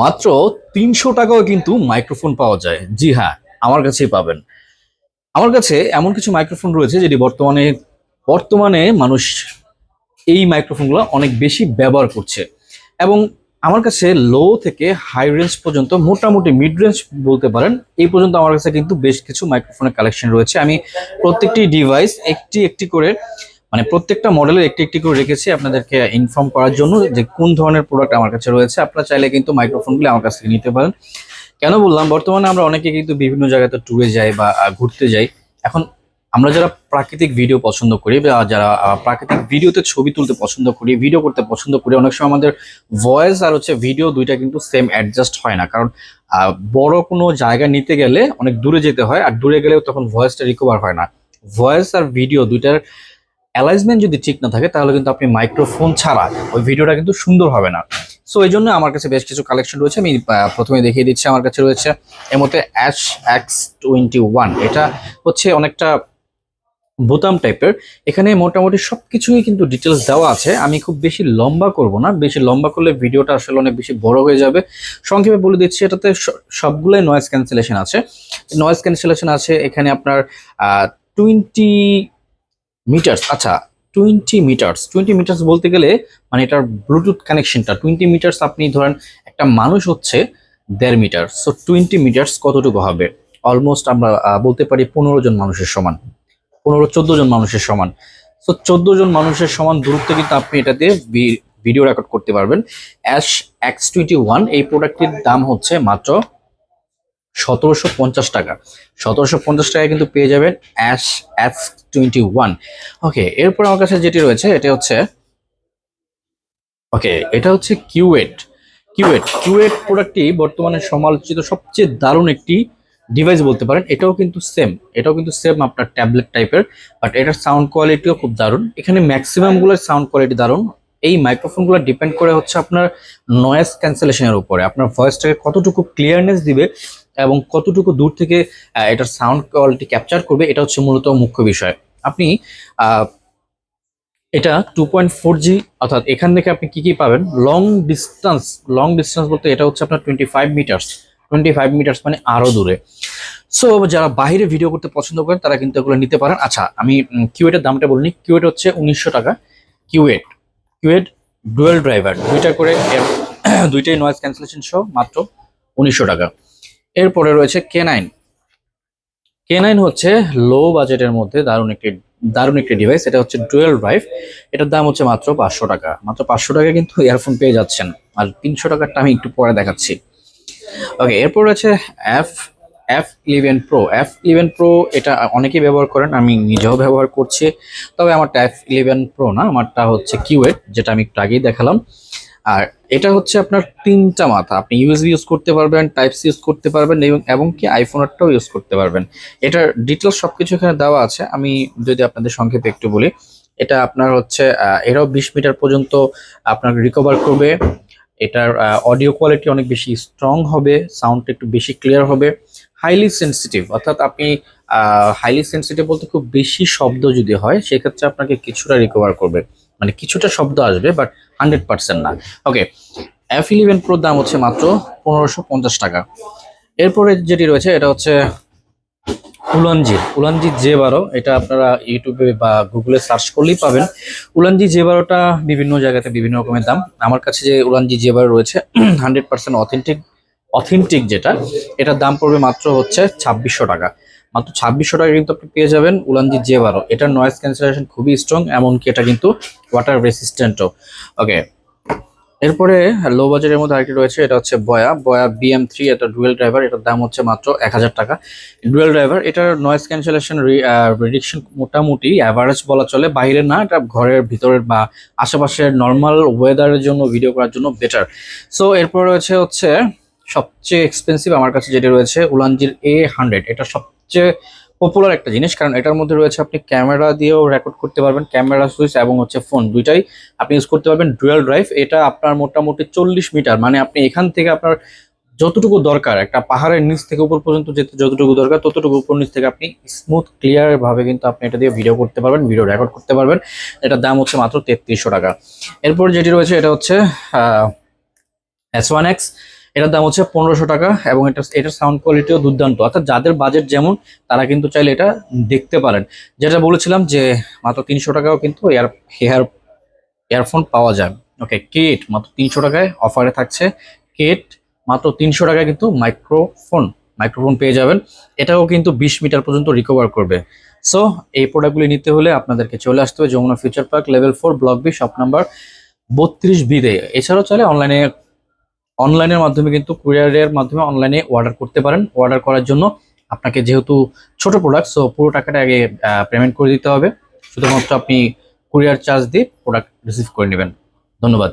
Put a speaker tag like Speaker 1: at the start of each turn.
Speaker 1: মাত্র তিনশো টাকাও কিন্তু মাইক্রোফোন পাওয়া যায়। জি হ্যাঁ আমার কাছেই পাবেন। আমার কাছে এমন কিছু মাইক্রোফোন রয়েছে যেটি বর্তমানে বর্তমানে মানুষ এই মাইক্রোফোনগুলো অনেক বেশি ব্যবহার করছে। এবং আমার কাছে লো থেকে হাই রেঞ্জ পর্যন্ত, মোটামুটি মিড রেঞ্জ বলতে পারেন, এই পর্যন্ত আমার কাছে কিন্তু বেশ কিছু মাইক্রোফোনের কালেকশন রয়েছে। আমি প্রত্যেকটি ডিভাইস একটি একটি করে মানে প্রত্যেকটা মডেলের একটি একটি করে রেখেছি, আপনাদেরকে ইনফর্ম করার জন্য যে কোন ধরনের প্রোডাক্ট আমার কাছে রয়েছে। আপনারা চাইলে কিন্তু মাইক্রোফোনগুলি আমার কাছ থেকে নিতে পারেন। কেন বললাম, বর্তমানে আমরা অনেকে কিন্তু বিভিন্ন জায়গাতে ট্যুরে যাই বা ঘুরতে যাই। এখন আমরা যারা প্রাকৃতিক ভিডিও পছন্দ করি বা, যারা প্রাকৃতিক ভিডিওতে ছবি তুলতে পছন্দ করি ভিডিও করতে পছন্দ করি, অনেক সময় আমাদের ভয়েস আর হচ্ছে ভিডিও দুইটা কিন্তু সেম অ্যাডজাস্ট হয় না। কারণ বড় কোনো জায়গা নিতে গেলে অনেক দূরে যেতে হয়, আর দূরে গেলেও তখন ভয়েসটা রিকভার হয় না। ভয়েস আর ভিডিও দুইটার অ্যালাইজমেন্ট যদি ঠিক না থাকে, তাহলে কিন্তু আপনি মাইক্রোফোন ছাড়া ওই ভিডিওটা কিন্তু সুন্দর হবে না। সো এই জন্য আমার কাছে বেশ কিছু কালেকশন রয়েছে। আমি প্রথমে দেখিয়ে দিচ্ছি আমার কাছে রয়েছে এর মধ্যে অ্যাশ এক্স টোয়েন্টি ওয়ান এটা হচ্ছে অনেকটা বোতাম টাইপের এখানে মোটামুটি সব কিছুই কিন্তু ডিটেলস দেওয়া আছে। আমি খুব বেশি লম্বা করব না। বেশি লম্বা করলে ভিডিওটা আসলে অনেক বেশি বড় হয়ে যাবে। সংক্ষেপে বলে দিচ্ছি, এটাতে সবগুলোই নয়েজ ক্যান্সেলেশন আছে। নয়েজ ক্যান্সেলেশন আছে এখানে আপনার টোয়েন্টি মিটার্স আচ্ছা টোয়েন্টি মিটার্স টোয়েন্টি মিটার্স বলতে গেলে মানে এটার ব্লুটুথ কানেকশনটা টোয়েন্টি মিটার্স আপনি ধরেন একটা মানুষ হচ্ছে দেড় মিটার সো টোয়েন্টি মিটার্স কতটুকু হবে? অলমোস্ট আমরা বলতে পারি পনেরো জন মানুষের সমান, পনেরো, চোদ্দ জন মানুষের সমান। সো চোদ্দ জন মানুষের সমান দূরত্ব কিন্তু আপনি এটাতে ভিডিও রেকর্ড করতে পারবেন। অ্যাশ এক্স টোয়েন্টি ওয়ান এই প্রোডাক্টটির দাম হচ্ছে মাত্র সতেরোশো পঞ্চাশ টাকা। সতেরোশো পঞ্চাশ টাকায় কিন্তু পেয়ে যাবেন অ্যাশ এক্স টোয়েন্টি ওয়ান ওকে এরপর আমার কাছে যেটি রয়েছে, এটা হচ্ছে ওকে এটা হচ্ছে কিউএট কিউএট কিউএট প্রোডাক্টটি বর্তমানে সমালোচিত সবচেয়ে দারুণ একটি ডিভাইস বলতে পারেন। এটাও কিন্তু সেম এটাও কিন্তু সেম আপনার ট্যাবলেট টাইপের বাট এটার সাউন্ড কোয়ালিটিও খুব দারুণ। এখানে ম্যাক্সিমামগুলোর সাউন্ড কোয়ালিটি দারুণ। এই মাইক্রোফোনগুলো ডিপেন্ড করে হচ্ছে আপনার নয়েজ ক্যান্সেলেশনের উপরে। আপনার ভয়েসটাকে কতটুকু ক্লিয়ারনেস দিবে এবং কতটুকু দূর থেকে এটার সাউন্ড কোয়ালিটি ক্যাপচার করবে, এটা হচ্ছে মূলত মুখ্য বিষয়। আপনি এটা টু পয়েন্ট ফোর জি অর্থাৎ এখান থেকে আপনি কি কি পাবেন? লং ডিস্টেন্স লং ডিস্টেন্স বলতে এটা হচ্ছে আপনার twenty five meters twenty five meters মানে আরও দূরে। সো যারা বাইরে ভিডিও করতে পছন্দ করেন, তারা কিন্তু এগুলো নিতে পারেন। আচ্ছা আমি কিউএটের দামটা বলিনি। কিউএট হচ্ছে উনিশশো টাকা। কিউএট কিউএট ডুয়েল ড্রাইভার দুইটা করে দুইটাই নয়েজ ক্যান্সেলেশন সহ মাত্র উনিশশো টাকা। এরপরে রয়েছে কে নাইন কে নাইন হচ্ছে লো বাজেটের মধ্যে দারুণ একটি দারুণ একটি ডিভাইস এটা হচ্ছে ডুয়েল ড্রাইভ এটার দাম হচ্ছে মাত্র পাঁচশো টাকা। মাত্র পাঁচশো টাকা কিন্তু ইয়ারফোন পেয়ে যাচ্ছেন। আর তিনশো টাকারটা আমি একটু পরে দেখাচ্ছি। ওকে এরপর রয়েছে F F eleven pro F eleven pro এটা অনেকেই ব্যবহার করেন, আমি নিজেও ব্যবহার করছি। তবে আমারটা এফ ইলেভেন প্রো না, আমারটা হচ্ছে কিউএড যেটা আমি একটু আগেই দেখালাম। আর এটা হচ্ছে আপনার তিনটা মাথা। আপনি ইউএসবি ইউজ করতে পারবেন টাইপ সি ইউজ করতে পারবেন এবং এবং কি আইফোনেরটাও ইউজ করতে পারবেন। এটার ডিটেলস সব কিছু এখানে দেওয়া আছে। আমি যদি আপনাদের সংক্ষেপে একটু বলি, এটা আপনার হচ্ছে এরাও বিশ মিটার পর্যন্ত আপনার রিকভার করবে। এটার অডিও কোয়ালিটি অনেক বেশি স্ট্রং হবে সাউন্ডটা একটু বেশি ক্লিয়ার হবে। হাইলি সেন্সিটিভ অর্থাৎ আপনি হাইলি সেন্সিটিভ বলতে খুব বেশি শব্দ যদি হয়, সেক্ষেত্রে আপনাকে কিছুটা রিকভার করবে। মানে কিছুটা শব্দ আসবে বাট হান্ড্রেড পার্সেন্ট না। ওকে এফ ইলেভেন প্রোর দাম হচ্ছে মাত্র পনেরোশো পঞ্চাশ টাকা। এরপরে যেটি রয়েছে, এটা হচ্ছে উলানজির উলানজি জে বারো এটা আপনারা ইউটিউবে বা গুগলে সার্চ করলেই পাবেন। উলানজি জে বারোটা বিভিন্ন জায়গাতে বিভিন্ন রকমের দাম। আমার কাছে যে উলানজি জে বারো রয়েছে হান্ড্রেড পার্সেন্ট অথেন্টিক অথেন্টিক যেটা, এটার দাম পড়বে মাত্র হচ্ছে ছাব্বিশশো টাকা। মাত্র ছাব্বিশশো টাকা কিন্তু আপনি পেয়ে যাবেন উলানজি জে বারো। এটার নয়েজ ক্যান্সেলেশন খুবই স্ট্রং এমনকি এটা কিন্তু ওয়াটার রেসিস্ট্যান্টও ওকে এরপরে লো বাজারের মধ্যে আরেকটি রয়েছে, এটা হচ্ছে বয়া। বয়া বিএম থ্রি এটা ডুয়েল ড্রাইভার এটার দাম হচ্ছে মাত্র এক হাজার টাকা। ডুয়েল ড্রাইভার এটার নয়েজ ক্যান্সেলেশন রিডিকশন মোটামুটি অ্যাভারেজ বলা চলে। বাইরে না, এটা ঘরের ভিতরের বা আশেপাশের নর্মাল ওয়েদারের জন্য ভিডিও করার জন্য বেটার সো এরপর রয়েছে হচ্ছে সবচেয়ে এক্সপেন্সিভ আমার কাছে যেটা রয়েছে, উলানজির এ হান্ড্রেড এটা সবচেয়ে পপুলার একটা জিনিস, কারণ এটার মধ্যে রয়েছে আপনি ক্যামেরা দিয়েও রেকর্ড করতে পারবেন ক্যামেরা সুইচ এবং হচ্ছে ফোন দুইটাই আপনি ইউজ করতে পারবেন ডুয়েল ড্রাইভ এটা আপনার মোটামুটি চল্লিশ মিটার মানে আপনি এখান থেকে আপনার যতটুকু দরকার, একটা পাহাড়ের নিচ থেকে উপর পর্যন্ত যেতে যতটুকু দরকার, ততটুকু উপর নিচ থেকে আপনি স্মুথ ক্লিয়ার ভাবে কিন্তু আপনি এটা দিয়ে ভিডিও করতে পারবেন ভিডিও রেকর্ড করতে পারবেন, এটার দাম হচ্ছে মাত্র তেত্রিশশো টাকা। এরপর যেটি রয়েছে, এটা হচ্ছে এস ওয়ান এক্স এটার দাম হচ্ছে পনেরোশো টাকা এবং এটা এটার সাউন্ড কোয়ালিটিও দুর্দান্ত। অর্থাৎ যাদের বাজেট যেমন, তারা কিন্তু চাইলে এটা দেখতে পারেন। যেটা বলেছিলাম যে মাত্র তিনশো টাকাও কিন্তু এয়ার হেয়ার ইয়ারফোন পাওয়া যায়। ওকে কেট মাত্র তিনশো টাকায় অফারে থাকছে। কেট মাত্র তিনশো টাকায় কিন্তু মাইক্রোফোন মাইক্রোফোন পেয়ে যাবেন। এটাও কিন্তু বিশ মিটার পর্যন্ত রিকভার করবে। সো এই প্রোডাক্টগুলি নিতে হলে আপনাদেরকে চলে আসতে হবে Jamuna future park level four block B shop number বত্রিশ বিতে এছাড়াও চলে অনলাইনে অনলাইনের মাধ্যমে কিন্তু কুরিয়ারের মাধ্যমে অনলাইনে অর্ডার করতে পারেন। অর্ডার করার জন্য আপনাকে যেহেতু ছোট প্রোডাক্ট সো পুরো টাকাটা আগে পেমেন্ট করে দিতে হবে। শুধুমাত্র আপনি কুরিয়ার চার্জ দিয়ে প্রোডাক্ট রিসিভ করে নেবেন। ধন্যবাদ।